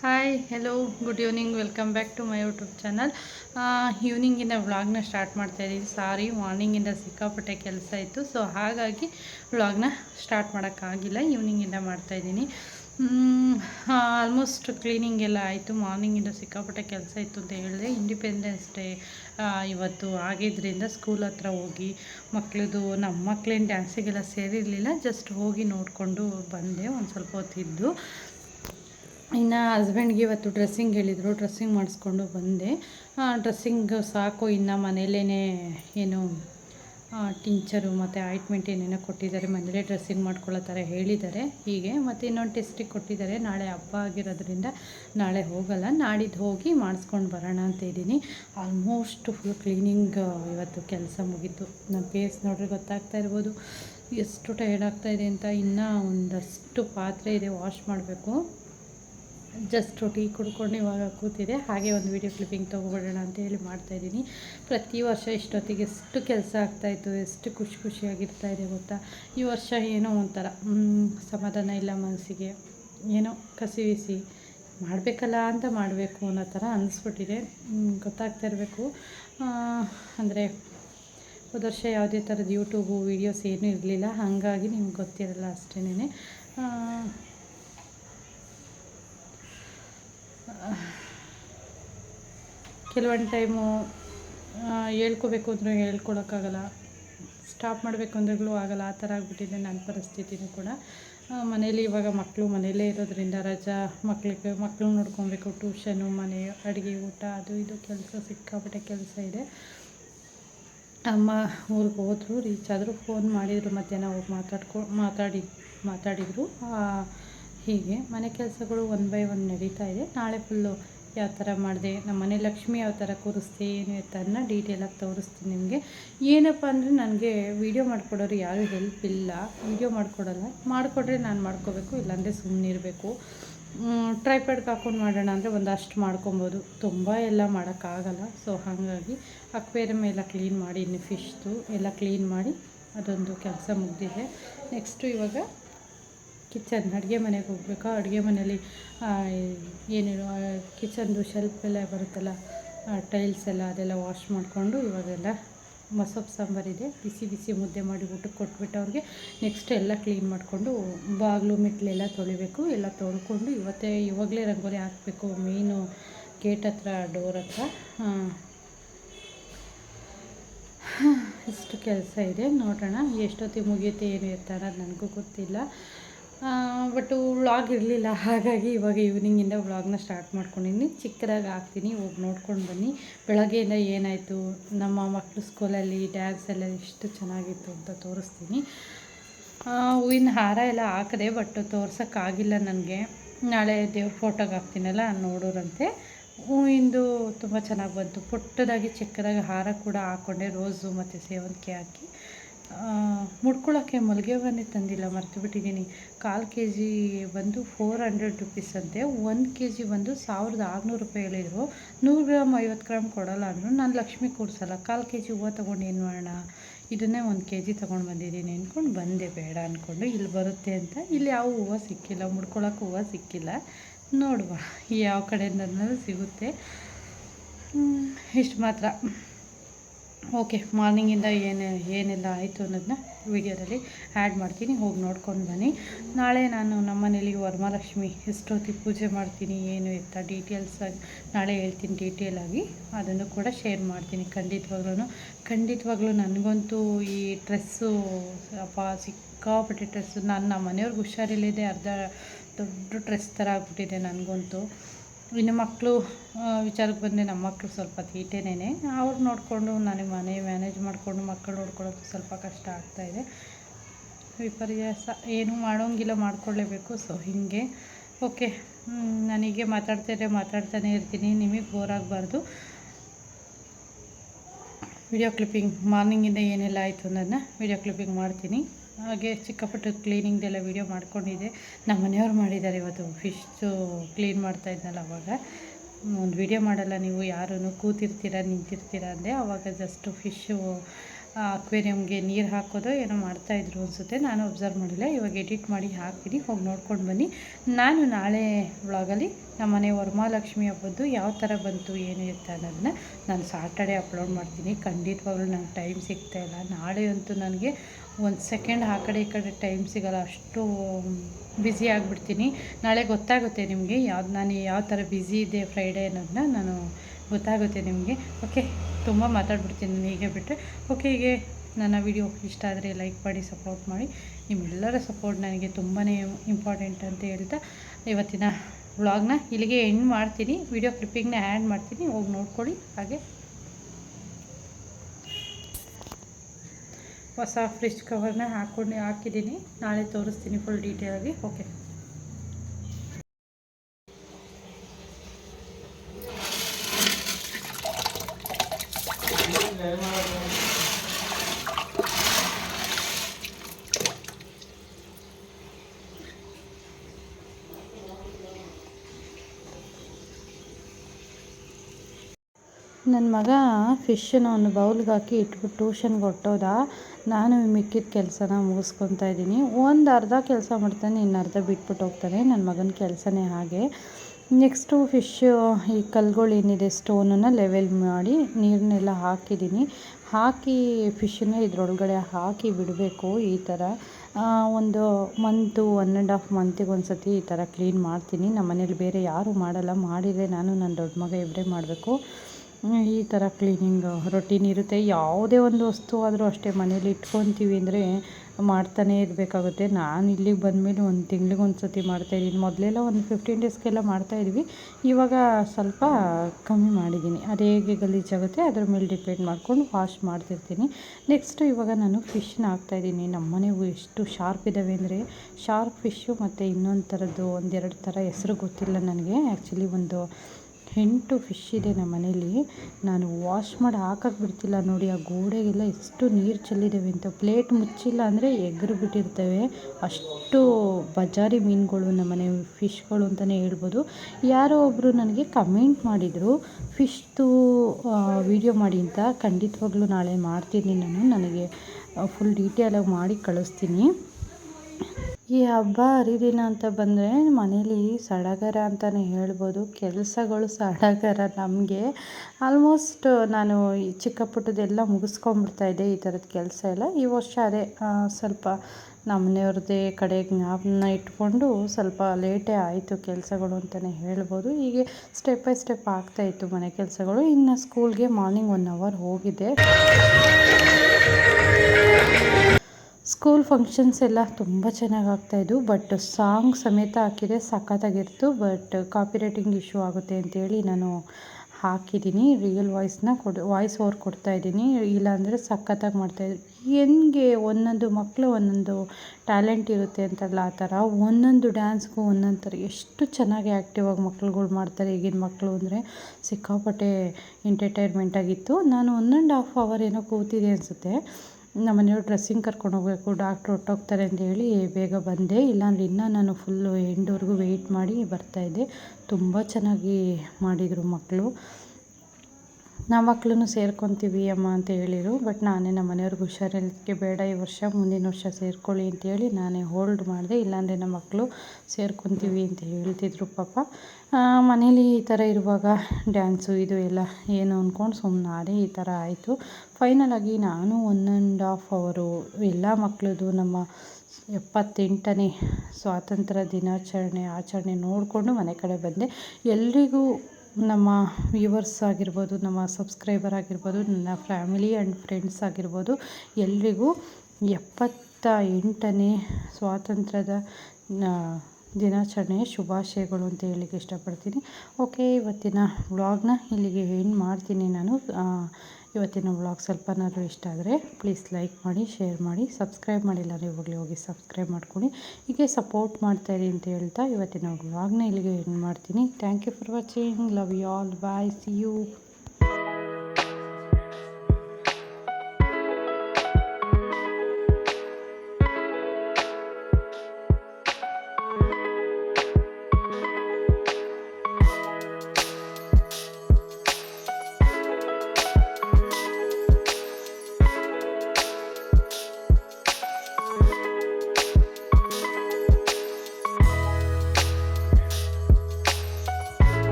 Hi hello good evening welcome back to my YouTube channel ಈವ್ನಿಂಗಿಂದ ವ್ಲಾಗ್ನ start ಮಾಡ್ತಾಯಿದ್ದೀವಿ ಸಾರಿ ಮಾರ್ನಿಂಗಿಂದ ಸಿಕ್ಕಾಪಟ್ಟೆ ಕೆಲಸ ಇತ್ತು ಸೊ ಹಾಗಾಗಿ ವ್ಲಾಗ್ನ ಸ್ಟಾರ್ಟ್ ಮಾಡೋಕ್ಕಾಗಿಲ್ಲ ಈವ್ನಿಂಗಿಂದ ಮಾಡ್ತಾಯಿದ್ದೀನಿ ಆಲ್ಮೋಸ್ಟ್ ಕ್ಲೀನಿಂಗ್ ಎಲ್ಲ ಆಯಿತು ಮಾರ್ನಿಂಗಿಂದ ಸಿಕ್ಕಾಪಟ್ಟೆ ಕೆಲಸ ಇತ್ತು ಅಂತ ಹೇಳಿದೆ ಇಂಡಿಪೆಂಡೆನ್ಸ್ ಡೇ ಇವತ್ತು ಆಗಿದ್ದರಿಂದ ಸ್ಕೂಲ್ ಹತ್ರ ಹೋಗಿ ಮಕ್ಕಳದು ನಮ್ಮ ಮಕ್ಕಳೇನು ಡ್ಯಾನ್ಸಿಗೆಲ್ಲ ಸೇರಿರಲಿಲ್ಲ ಜಸ್ಟ್ ಹೋಗಿ ನೋಡಿಕೊಂಡು ಬಂದೆ, ಒಂದು ಸ್ವಲ್ಪ ಹೊತ್ತಿದ್ದು. ಇನ್ನು ಹಸ್ಬೆಂಡ್ಗೆ ಇವತ್ತು ಡ್ರೆಸ್ಸಿಂಗ್ ಹೇಳಿದರು ಡ್ರೆಸ್ಸಿಂಗ್ ಮಾಡಿಸ್ಕೊಂಡು ಬಂದೆ. ಡ್ರೆಸ್ಸಿಂಗ್ ಸಾಕು, ಇನ್ನು ಮನೇಲೇ ಏನು ಟಿಂಚರು ಮತ್ತು ಆಯಿಂಟ್ಮೆಂಟ್ ಏನೇನೋ ಕೊಟ್ಟಿದ್ದಾರೆ, ಮನೇಲೇ ಡ್ರೆಸ್ಸಿಂಗ್ ಮಾಡ್ಕೊಳ್ಳೋ ಥರ ಹೇಳಿದ್ದಾರೆ. ಹೀಗೆ ಮತ್ತು ಇನ್ನೊಂದು ಟೆಸ್ಟಿಗೆ ಕೊಟ್ಟಿದ್ದಾರೆ. ನಾಳೆ ಹಬ್ಬ ಆಗಿರೋದ್ರಿಂದ ನಾಳೆ ಹೋಗಲ್ಲ, ನಾಡಿದ್ದು ಹೋಗಿ ಮಾಡಿಸ್ಕೊಂಡು ಬರೋಣ ಅಂತ ಇದ್ದೀನಿ. ಆಲ್ಮೋಸ್ಟ್ ಫುಲ್ ಕ್ಲೀನಿಂಗ್ ಇವತ್ತು ಕೆಲಸ ಮುಗೀತು. ನನ್ನ ಫೇಸ್ ನೋಡ್ರಿ ಗೊತ್ತಾಗ್ತಾ ಇರ್ಬೋದು. ಎಷ್ಟು ಟೈರ್ಡ್ ಆಗ್ತಾಯಿದೆ ಅಂತ. ಇನ್ನೂ ಒಂದಷ್ಟು ಪಾತ್ರೆ ಇದೆ ವಾಶ್ ಮಾಡಬೇಕು. ಜಸ್ಟ್ ಟೀ ಕುಡ್ಕೊಂಡು ಇವಾಗ ಕೂತಿದೆ. ಹಾಗೆ ಒಂದು ವೀಡಿಯೋ ಕ್ಲಿಪ್ಪಿಂಗ್ ತೊಗೊಬಿಡೋಣ ಅಂತ ಹೇಳಿ ಮಾಡ್ತಾಯಿದ್ದೀನಿ ಪ್ರತಿ ವರ್ಷ ಇಷ್ಟೊತ್ತಿಗೆ ಎಷ್ಟು ಕೆಲಸ ಆಗ್ತಾಯಿತ್ತು ಎಷ್ಟು ಖುಷಿ ಖುಷಿಯಾಗಿರ್ತಾ ಇದೆ ಗೊತ್ತಾ? ಈ ವರ್ಷ ಏನೋ ಒಂಥರ ಸಮಾಧಾನ ಇಲ್ಲ ಮನಸ್ಸಿಗೆ. ಏನೋ ಕಸಿವಿಸಿ ಮಾಡಬೇಕಲ್ಲ ಅಂತ ಮಾಡಬೇಕು ಅನ್ನೋ ಥರ ಅನ್ನಿಸ್ಬಿಟ್ಟಿದೆ ಗೊತ್ತಾಗ್ತಾ ಇರಬೇಕು. ಅಂದರೆ ಹೋದ ವರ್ಷ ಯಾವುದೇ ಥರದ ಯೂಟ್ಯೂಬು ವೀಡಿಯೋಸ್ ಏನೂ ಇರಲಿಲ್ಲ. ಹಾಗಾಗಿ ನಿಮ್ಗೆ ಗೊತ್ತಿರಲ್ಲ ಅಷ್ಟೇನೆ ಕೆಲವೊಂದು ಟೈಮು ಹೇಳ್ಕೋಬೇಕು ಅಂದರೂ ಹೇಳ್ಕೊಳಕ್ಕಾಗಲ್ಲ. ಸ್ಟಾಪ್ ಮಾಡಬೇಕು ಅಂದ್ರೂ ಆಗಲ್ಲ. ಆ ಥರ ಆಗಿಬಿಟ್ಟಿದೆ ನನ್ನ ಪರಿಸ್ಥಿತಿನೂ ಕೂಡ. ಮನೇಲಿ ಇವಾಗ ಮಕ್ಕಳು ಮನೆಯಲ್ಲೇ ಇರೋದ್ರಿಂದ ರಜಾ ಮಕ್ಕಳಿಗೆ ಮಕ್ಕಳು ನೋಡ್ಕೊಬೇಕು, ಟ್ಯೂಷನು, ಮನೆ, ಅಡುಗೆ, ಊಟ, ಅದು ಇದು ಕೆಲಸ ಸಿಕ್ಕಾಪಟ್ಟೆ ಕೆಲಸ ಇದೆ. ಅಮ್ಮ ಊರಿಗೆ ಹೋದರು ರೀಚ್ ಆದರು ಫೋನ್ ಮಾಡಿದರು ಮಧ್ಯಾಹ್ನ ಹೋಗಿ ಮಾತಾಡ್ಕೊ, ಮಾತಾಡಿ, ಮಾತಾಡಿದರು. ಹೀಗೆ ಮನೆ ಕೆಲಸಗಳು ಒನ್ ಬೈ ಒನ್ ನಡೀತಾ ಇದೆ. ನಾಳೆ ಫುಲ್ಲು ಯಾವ ಥರ ಮಾಡಿದೆ ನಮ್ಮ ಮನೆ ಲಕ್ಷ್ಮಿ ಯಾವ ಥರ ಕೂರಿಸ್ದೆ, ಏನು ಎತ್ತನ್ನ ಡೀಟೇಲಾಗಿ ತೋರಿಸ್ತೀನಿ ನಿಮಗೆ. ಏನಪ್ಪ ಅಂದರೆ ನನಗೆ ವೀಡಿಯೋ ಮಾಡಿಕೊಡೋರು ಯಾರೂ ಹೆಲ್ಪ್ ಇಲ್ಲ. ವೀಡಿಯೋ ಮಾಡಿಕೊಡಲ್ಲ. ಮಾಡಿಕೊಡ್ರೆ ನಾನು ಮಾಡ್ಕೋಬೇಕು, ಇಲ್ಲಾಂದರೆ ಸುಮ್ಮನೆ ಇರಬೇಕು. ಟ್ರೈಪ್ಯಾಡ್ಗೆ ಹಾಕೊಂಡು ಮಾಡೋಣ ಅಂದರೆ ಒಂದಷ್ಟು ಮಾಡ್ಕೊಬೋದು. ತುಂಬ ಎಲ್ಲ ಮಾಡೋಕ್ಕಾಗಲ್ಲ ಸೊ ಹಾಗಾಗಿ ಅಕ್ವೇರಿಯಮ್ ಎಲ್ಲ ಕ್ಲೀನ್ ಮಾಡಿ, ಇನ್ನು ಫಿಶ್ದು ಎಲ್ಲ ಕ್ಲೀನ್ ಮಾಡಿ ಅದೊಂದು ಕೆಲಸ ಮುಗಿದಿದೆ. ನೆಕ್ಸ್ಟು ಇವಾಗ ಕಿಚನ್, ಅಡುಗೆ ಮನೆಗೆ ಹೋಗ್ಬೇಕಾ? ಅಡುಗೆ ಮನೇಲಿ ಏನೇನು ಕಿಚನ್ದು ಶೆಲ್ಫ್ ಎಲ್ಲ ಬರುತ್ತಲ್ಲ ಟೈಲ್ಸ್ ಎಲ್ಲ ಅದೆಲ್ಲ ವಾಶ್ ಮಾಡಿಕೊಂಡು ಇವಾಗೆಲ್ಲ ಮಸೊಪ್ಪು ಸಾಂಬಾರಿದೆ ಬಿಸಿ ಬಿಸಿ ಮುದ್ದೆ ಮಾಡಿ ಊಟಕ್ಕೆ ಕೊಟ್ಬಿಟ್ಟು ಅವ್ರಿಗೆ ನೆಕ್ಸ್ಟ್ ಎಲ್ಲ ಕ್ಲೀನ್ ಮಾಡಿಕೊಂಡು ಬಾಗಿಲು ಮೆಟ್ಲೆಲ್ಲ ತೊಳಿಬೇಕು. ಎಲ್ಲ ತೊಳ್ಕೊಂಡು ಇವತ್ತೇ, ಇವಾಗಲೇ ರಂಗೋಲಿ ಹಾಕಬೇಕು. ಮೇಯ್ನು ಗೇಟ್ ಹತ್ರ ಡೋರ್ ಹತ್ರ. ಇಷ್ಟು ಕೆಲಸ ಇದೆ. ನೋಡೋಣ ಎಷ್ಟೊತ್ತಿಗೆ ಮುಗಿಯುತ್ತೆ, ಏನು ಇರ್ತಾರೆ ನನಗೂ ಗೊತ್ತಿಲ್ಲ. ಬಟ್ ವ್ಲಾಗ್ ಇರಲಿಲ್ಲ. ಹಾಗಾಗಿ ಇವಾಗ ಈವ್ನಿಂಗಿಂದ ವ್ಲಾಗ್ನ ಸ್ಟಾರ್ಟ್ ಮಾಡ್ಕೊಂಡಿದ್ದೀನಿ ಚಿಕ್ಕದಾಗಿ ಹಾಕ್ತೀನಿ. ಹೋಗಿ ನೋಡ್ಕೊಂಡು ಬನ್ನಿ. ಬೆಳಗ್ಗೆಯಿಂದ ಏನಾಯಿತು? ನಮ್ಮ ಮಕ್ಕಳು ಸ್ಕೂಲಲ್ಲಿ ಡ್ಯಾನ್ಸ್ ಎಲ್ಲ ಎಷ್ಟು ಚೆನ್ನಾಗಿತ್ತು ಅಂತ ತೋರಿಸ್ತೀನಿ. ಹೂವಿನ ಹಾರ ಎಲ್ಲ ಹಾಕಿದೆ ಬಟ್ ತೋರ್ಸೋಕ್ಕಾಗಿಲ್ಲ ನನಗೆ. ನಾಳೆ ದೇವ್ರ ಫೋಟೋಗೆ ಹಾಕ್ತೀನಲ್ಲ, ನೋಡೋರಂತೆ. ಹೂವಿಂದು ತುಂಬ ಚೆನ್ನಾಗಿ ಬಂತು. ಪುಟ್ಟದಾಗಿ ಚಿಕ್ಕದಾಗಿ ಹಾರ ಕೂಡ ಹಾಕ್ಕೊಂಡೆ ರೋಸು ಮತ್ತು ಸೇವಂತಿಗೆ ಹಾಕಿ. ಮುಡ್ಕೊಳ್ಳೋಕ್ಕೆ ಮಲ್ಲಿಗೆ ಹೂವನ್ನೇ ತಂದಿಲ್ಲ ಮರ್ತು ಬಿಟ್ಟಿದ್ದೀನಿ ಕಾಲು ಕೆ ಜಿ ಬಂದು ಫೋರ್ ಹಂಡ್ರೆಡ್ ರುಪೀಸ್ ಅಂತೆ. ಒಂದು ಕೆ ಜಿ ಬಂದು ಸಾವಿರದ ಆರುನೂರು ರೂಪಾಯಿ ಹೇಳಿದರು ನೂರು ಗ್ರಾಮ್, ಐವತ್ತು ಗ್ರಾಮ್ ಕೊಡೋಲ್ಲ ಅಂದರು. ನಾನು ಲಕ್ಷ್ಮಿ ಕೂಡಿಸಲ್ಲ. ಕಾಲು ಕೆ ಜಿ ಹೂವು ತೊಗೊಂಡು ಏನು ಮಾಡೋಣ? ಇದನ್ನೇ ಒಂದು ಕೆ ಜಿ ತೊಗೊಂಡು ಬಂದಿದ್ದೀನಿ ಅಂದ್ಕೊಂಡು ಬಂದೆ. ಬೇಡ ಅಂದ್ಕೊಂಡು ಇಲ್ಲಿ ಬರುತ್ತೆ ಅಂತ. ಇಲ್ಲಿ ಯಾವ ಹೂವು ಸಿಕ್ಕಿಲ್ಲ ಮುಡ್ಕೊಳ್ಳೋಕೆ ಹೂವು ಸಿಕ್ಕಿಲ್ಲ. ನೋಡುವ. ಯಾವ ಕಡೆಯಿಂದನೂ ಸಿಗುತ್ತೆ. ಇಷ್ಟು ಮಾತ್ರ. ಓಕೆ ಮಾರ್ನಿಂಗಿಂದ ಏನು, ಏನೆಲ್ಲ ಆಯಿತು ಅನ್ನೋದನ್ನ ವೀಡಿಯೋದಲ್ಲಿ ಆ್ಯಡ್ ಮಾಡ್ತೀನಿ. ಹೋಗಿ ನೋಡ್ಕೊಂಡು ಬನ್ನಿ. ನಾಳೆ ನಾನು ನಮ್ಮ ಮನೇಲಿ ವರಮಹಾಲಕ್ಷ್ಮಿ ಎಷ್ಟೊತ್ತಿಗೆ ಪೂಜೆ ಮಾಡ್ತೀನಿ, ಏನು ಎತ್ತ ಡೀಟೇಲ್ಸ್ ನಾಳೆ ಹೇಳ್ತೀನಿ ಡೀಟೇಲಾಗಿ ಅದನ್ನು ಕೂಡ ಶೇರ್ ಮಾಡ್ತೀನಿ. ಖಂಡಿತವಾಗ್ಲೂ ಖಂಡಿತವಾಗ್ಲೂ ನನಗಂತೂ ಈ ಡ್ರೆಸ್ಸು ಅಪ್ಪ ಸಿಕ್ಕಾಪಟ್ಟೆ ಡ್ರೆಸ್ಸು ನಾನು ನಮ್ಮ ಮನೆಯವ್ರಿಗೆ ಹುಷಾರಿಲ್ಲದೆ ಅರ್ಧ ದೊಡ್ಡ ಡ್ರೆಸ್ ಥರ ಆಗ್ಬಿಟ್ಟಿದೆ ನನಗಂತೂ. ಇನ್ನು ಮಕ್ಕಳು ವಿಚಾರಕ್ಕೆ ಬಂದರೆ ನಮ್ಮ ಮಕ್ಕಳು ಸ್ವಲ್ಪ ತೀಟೆನೇ ಅವ್ರು ನೋಡಿಕೊಂಡು ನನಗೆ ಮನೆ ಮ್ಯಾನೇಜ್ ಮಾಡಿಕೊಂಡು ಮಕ್ಕಳು ನೋಡ್ಕೊಳ್ಳೋದು ಸ್ವಲ್ಪ ಕಷ್ಟ ಆಗ್ತಾಯಿದೆ ವಿಪರ್ಯಾಸ ಏನು ಮಾಡೋಂಗಿಲ್ಲ, ಮಾಡ್ಕೊಳ್ಳೇಬೇಕು. ಸೊ ಹೀಗೆ. ಓಕೆ ನನಗೆ ಮಾತಾಡ್ತಿದ್ರೆ ಮಾತಾಡ್ತಾನೆ ಇರ್ತೀನಿ. ನಿಮಗೆ ಬೋರ್ ಆಗಬಾರ್ದು. ವಿಡಿಯೋ ಕ್ಲಿಪ್ಪಿಂಗ್ ಮಾರ್ನಿಂಗಿಂದ ಏನೆಲ್ಲ ಆಯಿತು ಅನ್ನೋದನ್ನ ವಿಡಿಯೋ ಕ್ಲಿಪ್ಪಿಂಗ್ ಮಾಡ್ತೀನಿ. ಹಾಗೆ ಚಿಕ್ಕಪುಟ್ಟ ಕ್ಲೀನಿಂಗ್ದೆಲ್ಲ ವೀಡಿಯೋ ಮಾಡ್ಕೊಂಡಿದ್ದೆ. ನಮ್ಮ ಮನೆಯವ್ರು ಮಾಡಿದ್ದಾರೆ ಇವತ್ತು ಫಿಶ್ಶು ಕ್ಲೀನ್ ಮಾಡ್ತಾ ಇದ್ನಲ್ಲ ಅವಾಗ. ಒಂದು ವೀಡಿಯೋ ಮಾಡಲ್ಲ ನೀವು ಯಾರೂ ಕೂತಿರ್ತೀರ, ನಿಂತಿರ್ತೀರ ಅಂದೆ. ಆವಾಗ ಜಸ್ಟು ಫಿಶ್ಶು ಅಕ್ವೇರಿಯಮ್ಗೆ ನೀರು ಹಾಕೋದು ಏನೋ ಮಾಡ್ತಾಯಿದ್ರು ಅನಿಸುತ್ತೆ. ನಾನು ಅಬ್ಸರ್ವ್ ಮಾಡಿಲ್ಲ. ಇವಾಗ ಎಡಿಟ್ ಮಾಡಿ ಹಾಕ್ತೀನಿ. ಹೋಗಿ ನೋಡ್ಕೊಂಡು ಬನ್ನಿ. ನಾನು ನಾಳೆ ಒಳಗಲ್ಲಿ ನಮ್ಮ ಮನೆ ವರಮಹಾಲಕ್ಷ್ಮಿ ಹಬ್ಬದ್ದು ಯಾವ ಥರ ಬಂತು, ಏನು ಇರುತ್ತೆ ಅನ್ನೋದನ್ನ ನಾನು ಸಾಟರ್ಡೆ ಅಪ್ಲೋಡ್ ಮಾಡ್ತೀನಿ. ಖಂಡಿತವಾಗ್ಲೂ ನಂಗೆ ಟೈಮ್ ಸಿಗ್ತಾಯಿಲ್ಲ ನಾಳೆ ಅಂತೂ ನನಗೆ ಒಂದು ಸೆಕೆಂಡ್ ಆ ಕಡೆ ಈ ಕಡೆ ಟೈಮ್ ಸಿಗಲ್ಲ, ಅಷ್ಟು ಬ್ಯುಸಿ ಆಗಿಬಿಡ್ತೀನಿ. ನಾಳೆ ಗೊತ್ತಾಗುತ್ತೆ ನಿಮಗೆ ಯಾವ್ದು ನಾನು ಯಾವ ಥರ ಬ್ಯುಸಿ ಇದೆ ಫ್ರೈಡೇ ಅನ್ನೋದನ್ನ ನಾನು ಗೊತ್ತಾಗುತ್ತೆ ನಿಮಗೆ. ಓಕೆ ತುಂಬ ಮಾತಾಡ್ಬಿಡ್ತೀನಿ ನಾನು ಹೀಗೆ ಬಿಟ್ಟರೆ ಓಕೆ ಹೀಗೆ ನನ್ನ ವಿಡಿಯೋ ಇಷ್ಟ ಆದರೆ ಲೈಕ್ ಮಾಡಿ ಸಪೋರ್ಟ್ ಮಾಡಿ. ನಿಮ್ಮೆಲ್ಲರ ಸಪೋರ್ಟ್ ನನಗೆ ತುಂಬಾ ಇಂಪಾರ್ಟೆಂಟ್ ಅಂತ ಹೇಳ್ತಾ ಇವತ್ತಿನ ವ್ಲಾಗ್ನ ಇಲ್ಲಿಗೆ ಎಂಡ್ ಮಾಡ್ತೀನಿ. ವಿಡಿಯೋ ಕ್ಲಿಪ್ಪಿಂಗ್ನ ಆ್ಯಡ್ ಮಾಡ್ತೀನಿ, ಹೋಗಿ ನೋಡ್ಕೊಳ್ಳಿ. ಹಾಗೆ ಹೊಸ ಫ್ರಿಜ್ ಕವರ್ನ ಹಾಕೊಂಡು ಹಾಕಿದ್ದೀನಿ. ನಾಳೆ ತೋರಿಸ್ತೀನಿ ಫುಲ್ ಡೀಟೇಲಾಗಿ ಓಕೆ ನನ್ನ ಮಗ ಫಿಶನ್ನ ಒಂದು ಬೌಲ್ಗೆ ಹಾಕಿ ಇಟ್ಬಿಟ್ಟು ಟ್ಯೂಷನ್ಗೆ ಹೊಟ್ಟೋದ ನಾನು ಮಿಕ್ಕಿದ ಕೆಲಸನ ಮುಗಿಸ್ಕೊತಾ ಇದ್ದೀನಿ. ಒಂದು ಅರ್ಧ ಕೆಲಸ ಮಾಡ್ತಾನೆ, ಇನ್ನು ಅರ್ಧ ಬಿಟ್ಬಿಟ್ಟು ಹೋಗ್ತಾನೆ ನನ್ನ ಮಗನ ಕೆಲಸನೇ ಹಾಗೆ. ನೆಕ್ಸ್ಟು ಫಿಶ್ಶು ಈ ಕಲ್ಗಳೇನಿದೆ ಸ್ಟೋನನ್ನು ಲೆವೆಲ್ ಮಾಡಿ ನೀರನ್ನೆಲ್ಲ ಹಾಕಿದ್ದೀನಿ. ಹಾಕಿ ಫಿಶನ್ನ ಇದ್ರೊಳಗಡೆ ಹಾಕಿ ಬಿಡಬೇಕು ಈ ಥರ ಒಂದು ಮಂತು ಒನ್ ಆ್ಯಂಡ್ ಹಾಫ್ ಮಂತಿಗೆ ಒಂದು ಸತಿ ಈ ಥರ ಕ್ಲೀನ್ ಮಾಡ್ತೀನಿ. ನಮ್ಮ ಮನೇಲಿ ಬೇರೆ ಯಾರೂ ಮಾಡಲ್ಲ. ಮಾಡಿದರೆ ನಾನು ನನ್ನ ದೊಡ್ಡ ಮಗ ಇಬ್ಬರೇ ಮಾಡಬೇಕು. ಈ ಥರ ಕ್ಲೀನಿಂಗ್ ರೊಟೀನ್ ಇರುತ್ತೆ. ಯಾವುದೇ ಒಂದು ವಸ್ತು ಆದರೂ ಅಷ್ಟೇ ಮನೇಲಿ ಇಟ್ಕೊತೀವಿ ಅಂದರೆ ಮಾಡ್ತಾನೇ ಇರಬೇಕಾಗುತ್ತೆ. ನಾನು ಇಲ್ಲಿಗೆ ಬಂದಮೇಲೆ ಒಂದು ತಿಂಗ್ಳಿಗೆ ಒಂದು ಸತಿ ಮಾಡ್ತಾಯಿದ್ದೀನಿ ಮೊದಲೆಲ್ಲ ಒಂದು ಫಿಫ್ಟೀನ್ ಡೇಸ್ಗೆಲ್ಲ ಮಾಡ್ತಾಯಿದ್ವಿ ಇವಾಗ ಸ್ವಲ್ಪ ಕಮ್ಮಿ ಮಾಡಿದ್ದೀನಿ. ಅದು ಹೇಗೆ ಗಲೀಜಾಗುತ್ತೆ ಅದ್ರ ಮೇಲೆ ಡಿಪೆಂಡ್ ಮಾಡ್ಕೊಂಡು ವಾಶ್ ಮಾಡ್ತಿರ್ತೀನಿ. ನೆಕ್ಸ್ಟು ಇವಾಗ ನಾನು ಫಿಶ್ನ ಹಾಕ್ತಾಯಿದ್ದೀನಿ ನಮ್ಮ ಮನೆಗೂ ಎಷ್ಟು ಶಾರ್ಪ್ ಇದ್ದಾವೆ ಅಂದರೆ ಶಾರ್ಪ್ ಫಿಶ್ಶು ಮತ್ತು ಇನ್ನೊಂದು ಥರದ್ದು ಒಂದೆರಡು ಥರ ಹೆಸ್ರು ಗೊತ್ತಿಲ್ಲ ನನಗೆ. ಆ್ಯಕ್ಚುಲಿ ಒಂದು ಎಂಟು ಫಿಶ್ ಇದೆ ನಮ್ಮ ಮನೇಲಿ. ನಾನು ವಾಶ್ ಮಾಡಿ ಹಾಕಕ್ಕೆ ಬಿಡ್ತಿಲ್ಲ ನೋಡಿ, ಆ ಗೋಡೆಗೆಲ್ಲ ಎಷ್ಟು ನೀರು ಚೆಲ್ಲಿದ್ದಾವೆ ಅಂತ. ಪ್ಲೇಟ್ ಮುಚ್ಚಿಲ್ಲ ಅಂದರೆ ಎಗ್ರು ಬಿಟ್ಟಿರ್ತವೆ ಅಷ್ಟು ಬಜಾರಿ ಮೀನುಗಳು ನಮ್ಮ ಮನೆ ಫಿಶ್ಗಳು ಅಂತಲೇ ಹೇಳ್ಬೋದು. ಯಾರೋ ಒಬ್ಬರು ನನಗೆ ಕಮೆಂಟ್ ಮಾಡಿದರು ಫಿಶ್ದು ವೀಡಿಯೋ ಮಾಡಿ ಅಂತ. ಖಂಡಿತವಾಗ್ಲೂ ನಾಳೆ ಮಾಡ್ತೀನಿ ನಾನು. ನನಗೆ ಫುಲ್ ಡೀಟೇಲಾಗಿ ಮಾಡಿ ಕಳಿಸ್ತೀನಿ. ಈ ಹಬ್ಬ ಹರಿದಿನ ಅಂತ ಬಂದರೆ ಮನೇಲಿ ಸಡಗರ ಅಂತಲೇ ಹೇಳ್ಬೋದು. ಕೆಲಸಗಳು ಸಡಗರ ನಮಗೆ. ಆಲ್ಮೋಸ್ಟ್ ನಾನು ಈ ಚಿಕ್ಕ ಪುಟ್ಟದೆಲ್ಲ ಮುಗಿಸ್ಕೊಂಬಿಡ್ತಾಯಿದ್ದೆ ಈ ಥರದ ಕೆಲಸ ಎಲ್ಲ. ಈ ವರ್ಷ ಅದೇ ಸ್ವಲ್ಪ ನಮ್ಮನೆಯವ್ರದ್ದೇ ಕಡೆ ಜ್ಞಾಪನ ಇಟ್ಕೊಂಡು ಸ್ವಲ್ಪ ಲೇಟೇ ಆಯಿತು ಕೆಲಸಗಳು ಅಂತಲೇ ಹೇಳ್ಬೋದು. ಹೀಗೆ ಸ್ಟೆಪ್ ಬೈ ಸ್ಟೆಪ್ ಆಗ್ತಾಯಿತ್ತು ಮನೆ ಕೆಲಸಗಳು. ಇನ್ನು ಸ್ಕೂಲ್ಗೆ ಮಾರ್ನಿಂಗ್ ಒನ್ ಅವರ್ ಹೋಗಿದ್ದೆ. ಸ್ಕೂಲ್ ಫಂಕ್ಷನ್ಸ್ ಎಲ್ಲ ತುಂಬ ಚೆನ್ನಾಗಿ ಆಗ್ತಾಯಿದ್ವು ಬಟ್ ಸಾಂಗ್ ಸಮೇತ ಹಾಕಿದೆ ಸಖತ್ತಾಗಿತ್ತು ಬಟ್ ಕಾಪಿ ರೈಟಿಂಗ್ ಇಶ್ಯೂ ಆಗುತ್ತೆ ಅಂತೇಳಿ ನಾನು ಹಾಕಿದ್ದೀನಿ ರಿಯಲ್ ವಾಯ್ಸ್ನ ಕೊಡು ವಾಯ್ಸ್ ಓವರ್ ಕೊಡ್ತಾಯಿದ್ದೀನಿ ಇಲ್ಲಾಂದರೆ ಸಖತ್ತಾಗಿ ಮಾಡ್ತಾಯಿದ್ರು ಹೆಂಗೆ ಒಂದೊಂದು ಮಕ್ಕಳು ಒಂದೊಂದು ಟ್ಯಾಲೆಂಟ್ ಇರುತ್ತೆ ಅಂತಲ್ಲ ಆ ಥರ, ಒಂದೊಂದು ಡ್ಯಾನ್ಸ್ಗೂ ಒಂದೊಂದು ಥರ ಎಷ್ಟು ಚೆನ್ನಾಗಿ ಆ್ಯಕ್ಟಿವ್ ಆಗಿ ಮಕ್ಳುಗಳು ಮಾಡ್ತಾರೆ ಈಗಿನ ಮಕ್ಕಳು ಅಂದರೆ ಸಿಕ್ಕಾಪಟ್ಟೆ ಎಂಟರ್ಟೈನ್ಮೆಂಟ್ ಆಗಿತ್ತು. ನಾನು ಒನ್ ಆ್ಯಂಡ್ ಹಾಫ್ ಅವರ್ ಏನೋ ಕೂತಿದೆ ಅನಿಸುತ್ತೆ ನಮ್ಮ ಮನೆಯವ್ರು ಡ್ರೆಸ್ಸಿಂಗ್ ಕರ್ಕೊಂಡು ಹೋಗಬೇಕು ಡಾಕ್ಟ್ರು ಹೊರ್ಟೋಗ್ತಾರೆ ಹೇಳಿ ಬೇಗ ಬಂದೆ. ಇಲ್ಲಾಂದ್ರೆ ಇನ್ನೂ ನಾನು ಫುಲ್ಲು ಎಂಡ್ವರೆಗೂ ವೆಯ್ಟ್ ಮಾಡಿ ಬರ್ತಾಯಿದ್ದೆ ತುಂಬ ಚೆನ್ನಾಗಿ ಮಾಡಿದರು ಮಕ್ಕಳು ನಾವು ಮಕ್ಕಳನ್ನು ಸೇರ್ಕೊತೀವಿ ಅಮ್ಮ ಅಂತ ಹೇಳಿದರು ಬಟ್ ನಾನೇ ನಮ್ಮ ಮನೆಯವ್ರಿಗೆ ಹುಷಾರಿಲ್ಲಕ್ಕೆ ಬೇಡ ಈ ವರ್ಷ, ಮುಂದಿನ ವರ್ಷ ಸೇರ್ಕೊಳ್ಳಿ ಅಂತೇಳಿ ನಾನೇ ಹೋಲ್ಡ್ ಮಾಡಿದೆ. ಇಲ್ಲಾಂದರೆ ನಮ್ಮ ಮಕ್ಕಳು ಸೇರ್ಕೊತೀವಿ ಅಂತ ಹೇಳ್ತಿದ್ರು ಪಾಪ. ಮನೇಲಿ ಈ ಥರ ಇರುವಾಗ ಡ್ಯಾನ್ಸು ಇದು ಎಲ್ಲ ಏನು ಅಂದ್ಕೊಂಡು ಸುಮ್ಮನಾದೆ ಈ ಥರ ಆಯಿತು. ಫೈನಲಾಗಿ ನಾನು ಒನ್ ಆ್ಯಂಡ್ ಹಾಫ್ ಅವರು ಎಲ್ಲ ಮಕ್ಕಳದು ನಮ್ಮ ಎಪ್ಪತ್ತೆಂಟನೇ ಸ್ವಾತಂತ್ರ್ಯ ದಿನಾಚರಣೆ ಆಚರಣೆ ನೋಡಿಕೊಂಡು ಮನೆ ಕಡೆ ಬಂದೆ. ಎಲ್ರಿಗೂ ನಮ್ಮ ವ್ಯೂವರ್ಸ್ ಆಗಿರ್ಬೋದು, ನಮ್ಮ ಸಬ್ಸ್ಕ್ರೈಬರ್ ಆಗಿರ್ಬೋದು, ನನ್ನ ಫ್ಯಾಮಿಲಿ ಆ್ಯಂಡ್ ಫ್ರೆಂಡ್ಸ್ ಆಗಿರ್ಬೋದು, ಎಲ್ರಿಗೂ ಎಪ್ಪತ್ತ ಎಂಟನೇ ಸ್ವಾತಂತ್ರ್ಯದ ದಿನಾಚರಣೆಯ ಶುಭಾಶಯಗಳು ಅಂತ ಹೇಳಲಿಕ್ಕೆ ಇಷ್ಟಪಡ್ತೀನಿ. ಓಕೆ ಇವತ್ತಿನ ವ್ಲಾಗ್ನ ಇಲ್ಲಿಗೆ ಏನು ಮಾಡ್ತೀನಿ ನಾನು. ಇವತ್ತಿನ ವ್ಲಾಗ್ ಸ್ವಲ್ಪನಾದರೂ ಇಷ್ಟ ಆದರೆ ಪ್ಲೀಸ್ ಲೈಕ್ ಮಾಡಿ, ಶೇರ್ ಮಾಡಿ, ಸಬ್ಸ್ಕ್ರೈಬ್ ಮಾಡಿಲ್ಲ ಇವಾಗಲೇ ಹೋಗಿ ಸಬ್ಸ್ಕ್ರೈಬ್ ಮಾಡ್ಕೊಳ್ಳಿ. ಹೀಗೆ ಸಪೋರ್ಟ್ ಮಾಡ್ತಾಯಿರಿ ಅಂತ ಹೇಳ್ತಾ ಇವತ್ತಿನ ವ್ಲಾಗ್ನ ಇಲ್ಲಿಗೆ ಎಂಡ್ ಮಾಡ್ತೀನಿ. Thank you for watching love you all bye see you